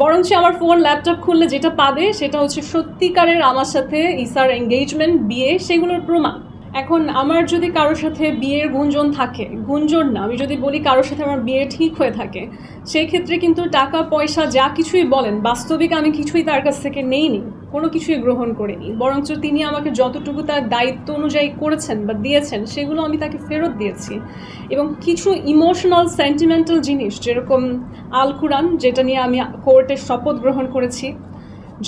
বরঞ্চ আমার phone laptop খুললে যেটা পাবে সেটা হচ্ছে সত্যিকারের আমার সাথে ইসার এঙ্গেজমেন্ট বিয়ে, সেগুলোর প্রমাণ। এখন আমার যদি কারোর সাথে বিয়ের গুঞ্জন থাকে, গুঞ্জন না, আমি যদি বলি কারোর সাথে আমার বিয়ে ঠিক হয়ে থাকে সেই ক্ষেত্রে কিন্তু টাকা, পয়সা যা কিছুই বলেন, বাস্তবিক আমি কিছুই তার কাছ থেকে নেইনি। কোনো কিছুই গ্রহণ করিনি। বরঞ্চ তিনি আমাকে যতটুকু তার দায়িত্ব অনুযায়ী করেছেন বা দিয়েছেন, সেগুলো আমি তাকে ফেরত দিয়েছি। এবং কিছু ইমোশনাল সেন্টিমেন্টাল জিনিস, যেরকম আল কুরআন, যেটা নিয়ে আমি কোর্টে শপথ গ্রহণ করেছি,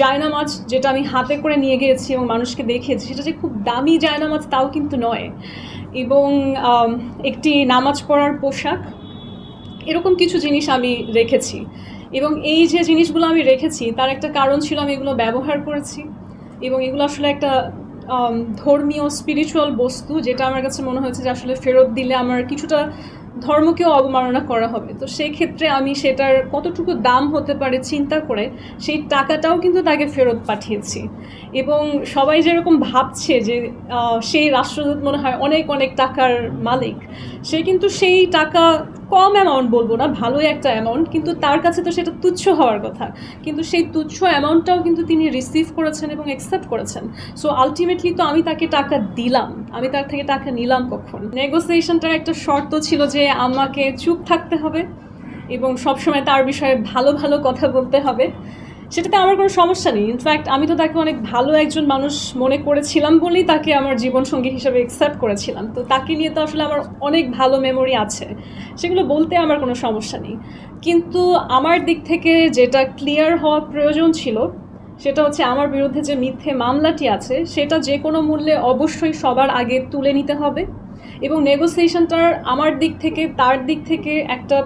জায়নামাজ, যেটা আমি হাতে করে নিয়ে গিয়েছি এবং মানুষকে দেখিয়েছি, সেটা যে খুব দামি জায়নামাজ তাও কিন্তু নয়। এবং একটি নামাজ পড়ার পোশাক, এরকম কিছু জিনিস আমি রেখেছি। এবং এই যে জিনিসগুলো আমি রেখেছি, তার একটা কারণ ছিল আমি এগুলো ব্যবহার করেছি। এবং এগুলো আসলে একটা ধর্মীয় স্পিরিচুয়াল বস্তু, যেটা আমার কাছে মনে হয়েছে যে আসলে ফেরত দিলে আমার কিছুটা ধর্মকেও অবমাননা করা হবে। তো সেই ক্ষেত্রে আমি সেটার কতটুকু দাম হতে পারে চিন্তা করে সেই টাকাটাও কিন্তু তাকে ফেরত পাঠিয়েছি। এবং সবাই যেরকম ভাবছে যে সেই রাষ্ট্রদূত মনে হয় অনেক অনেক টাকার মালিক, সে কিন্তু সেই টাকা কম অ্যামাউন্ট বলব না, ভালোই একটা অ্যামাউন্ট কিন্তু তার কাছে তো সেটা তুচ্ছ হওয়ার কথা। কিন্তু সেই তুচ্ছ অ্যামাউন্টটাও কিন্তু তিনি রিসিভ করেছেন এবং অ্যাকসেপ্ট করেছেন। সো আলটিমেটলি তো আমি তাকে টাকা দিলাম। আমি তার থেকে টাকা নিলাম কখন? নেগোসিয়েশনটার একটা শর্ত ছিল যে আমাকে চুপ থাকতে হবে এবং সবসময় তার বিষয়ে ভালো ভালো কথা বলতে হবে। সেটাতে আমার কোনো সমস্যা নেই। ইনফ্যাক্ট আমি তো তাকে অনেক ভালো একজন মানুষ মনে করেছিলাম বলেই তাকে আমার জীবনসঙ্গী হিসেবে অ্যাকসেপ্ট করেছিলাম। তো তাকে নিয়ে তো আসলে আমার অনেক ভালো মেমোরি আছে। সেগুলো বলতে আমার কোনো সমস্যা নেই। কিন্তু আমার দিক থেকে যেটা ক্লিয়ার হওয়া প্রয়োজন ছিল, সেটা হচ্ছে আমার বিরুদ্ধে যে মিথ্যে মামলাটি আছে, সেটা যে কোনো মূল্যে অবশ্যই সবার আগে তুলে নিতে হবে। এবং নেগোসিয়েশনটার আমার দিক থেকে, তার দিক থেকে একটা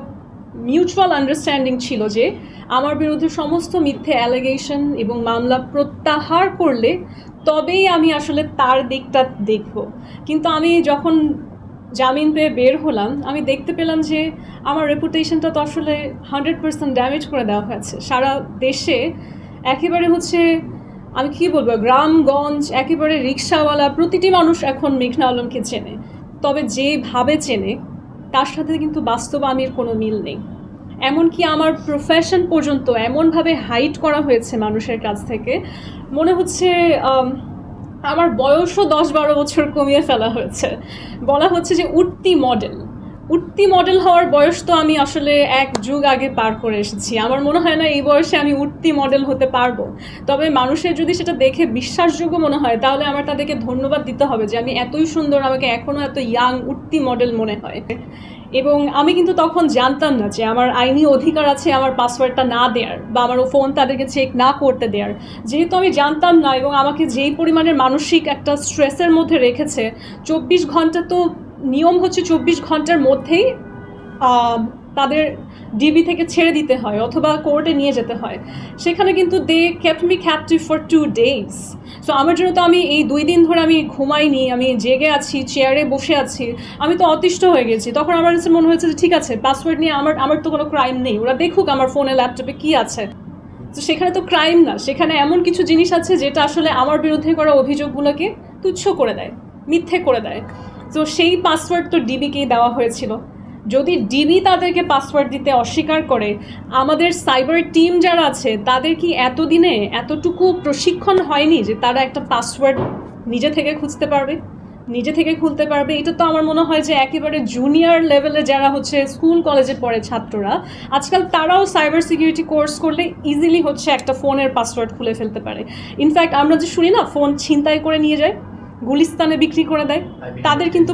মিউচুয়াল আন্ডারস্ট্যান্ডিং ছিল যে আমার বিরুদ্ধে সমস্ত মিথ্যে অ্যালিগেশন এবং মামলা প্রত্যাহার করলে তবেই আমি আসলে তার দিকটা দেখব। কিন্তু আমি যখন জামিন পেয়ে বের হলাম, আমি দেখতে পেলাম যে আমার রেপুটেশনটা তো আসলে হান্ড্রেড পার্সেন্ট ড্যামেজ করে দেওয়া হয়েছে। সারা দেশে একেবারে হচ্ছে, আমি কি বলব, গ্রামগঞ্জ, একেবারে রিক্সাওয়ালা, প্রতিটি মানুষ এখন মেঘনা আলমকে চেনে। তবে যেভাবে চেনে তার সাথে কিন্তু বাস্তব আমির কোনো মিল নেই। এমনকি আমার প্রফেশন পর্যন্ত এমনভাবে হাইট করা হয়েছে মানুষের কাছ থেকে, মনে হচ্ছে আমার বয়সও দশ বারো বছর কমিয়ে ফেলা হয়েছে। বলা হচ্ছে যে উঠতি মডেল উঠতি মডেল হওয়ার বয়স তো আমি আসলে এক যুগ আগে পার করে এসেছি। আমার মনে হয় না এই বয়সে আমি উঠতি মডেল হতে পারব। তবে মানুষের যদি সেটা দেখে বিশ্বাসযোগ্য মনে হয়, তাহলে আমার তাদেরকে ধন্যবাদ দিতে হবে যে আমি এতই সুন্দর, আমাকে এখনও এত ইয়াং উঠতি মডেল মনে হয়। এবং আমি কিন্তু তখন জানতাম না যে আমার আইনি অধিকার আছে, আমার পাসওয়ার্ডটা না দেওয়ার বা আমার ফোন তাদেরকে চেক না করতে দেওয়ার যেহেতু আমি জানতাম না এবং আমাকে যেই পরিমাণের মানসিক একটা স্ট্রেসের মধ্যে রেখেছে, চব্বিশ ঘণ্টা তো নিয়ম হচ্ছে চব্বিশ ঘণ্টার মধ্যেই তাদের ডিবি থেকে ছেড়ে দিতে হয় অথবা কোর্টে নিয়ে যেতে হয়। সেখানে কিন্তু they kept me captive for two days so আমার জন্য তো আমি এই দুই দিন ধরে আমি ঘুমাইনি, আমি জেগে আছি চেয়ারে বসে আছি, আমি তো অতিষ্ঠ হয়ে গেছি। তখন আমার কাছে মনে হয়েছে যে, ঠিক আছে পাসওয়ার্ড নিয়ে আমার আমার তো কোনো ক্রাইম নেই, ওরা দেখুক আমার ফোনে ল্যাপটপে কী আছে। তো সেখানে তো ক্রাইম না, সেখানে এমন কিছু জিনিস আছে যেটা আসলে আমার বিরুদ্ধে করা অভিযোগগুলোকে তুচ্ছ করে দেয়, মিথ্যে করে দেয়। তো সেই পাসওয়ার্ড তো ডিবিকেই দেওয়া হয়েছিল। যদি ডিবি তাদেরকে পাসওয়ার্ড দিতে অস্বীকার করে, আমাদের সাইবার টিম যারা আছে, তাদের কি এতদিনে এতটুকু প্রশিক্ষণ হয়নি যে তারা একটা পাসওয়ার্ড নিজে থেকে খুঁজতে পারবে? নিজে থেকে খুলতে পারবে? এটা তো আমার মনে হয় যে একেবারে জুনিয়র লেভেলে যারা হচ্ছে স্কুল কলেজে পড়ে ছাত্ররা, আজকাল তারাও সাইবার সিকিউরিটি কোর্স করলে ইজিলি হচ্ছে একটা ফোনের পাসওয়ার্ড খুলে ফেলতে পারে। ইনফ্যাক্ট আমরা যে শুনি না ফোন ছিনতাই করে নিয়ে যায়। গুলিস্তানে বিক্রি করে দেয়। তাদের কিন্তু